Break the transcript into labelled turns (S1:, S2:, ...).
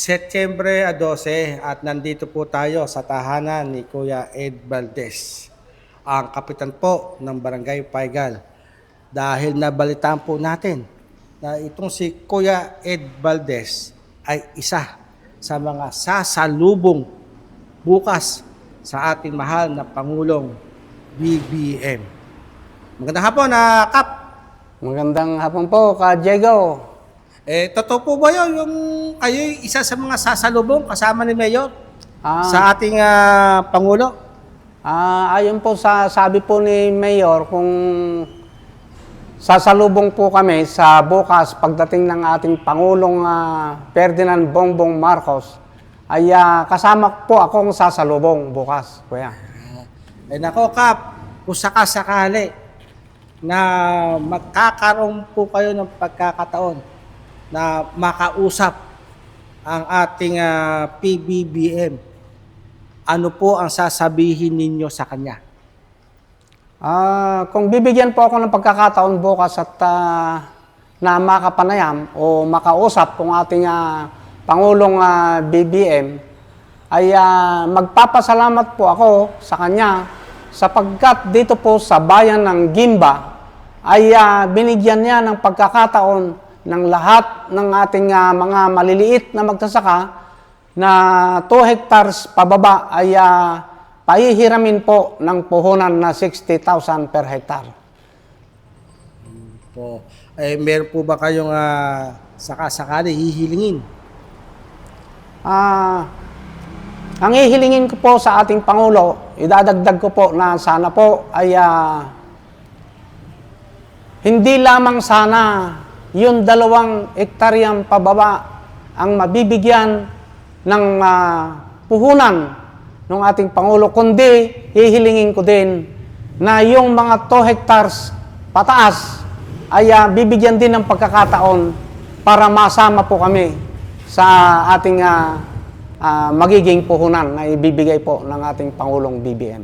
S1: Setyembre 12 at nandito po tayo sa tahanan ni Kuya Ed Valdez, ang kapitan po ng Barangay Paigal. Dahil nabalitaan po natin na itong si Kuya Ed Valdez ay isa sa mga sasalubong bukas sa ating mahal na Pangulong BBM. Magandang hapon na Kap.
S2: Magandang hapon po, Ka Diego.
S1: Eh, totoo po ba yun yung kayo isa sa mga sasalubong kasama ni Mayor
S2: Ah,
S1: sa ating ah, Pangulo?
S2: ah, ayon po sa sabi po ni Mayor, kung sasalubong po kami sa bukas pagdating ng ating Pangulong ah, Ferdinand Bongbong Marcos, ay ah, kasama po akong sasalubong bukas, kuya.
S1: Eh nako Kap, kung sakasakali na magkakaroon po kayo ng pagkakataon na makausap ang ating ah, PBBM, ano po ang sasabihin ninyo sa kanya?
S2: Ah, kung bibigyan po ako ng pagkakataon bukas at ah, na makapanayam o makausap kung ating ah, Pangulong ah, BBM, ay ah, magpapasalamat po ako sa kanya sapagkat dito po sa bayan ng Gimba ay ah, binigyan niya ng pagkakataon ng lahat ng ating ah, mga maliliit na magtasaka na 2 hectares pababa ay ah, pahihiramin po ng puhunan na 60,000 per hectare.
S1: Po, eh, meron po ba kayong ah, sakasakali hihilingin?
S2: Ah, ang ihilingin ko po sa ating Pangulo, idadagdag ko po na sana po ay ah, hindi lamang sana yung dalawang ektaryang pababa ang mabibigyan ng ah, puhunan ng ating Pangulo, kundi hihilingin ko din na yung mga 2 hectares pataas ay ah, bibigyan din ng pagkakataon para masama po kami sa ating ah, ah, magiging puhunan na ibibigay po ng ating Pangulong BBM.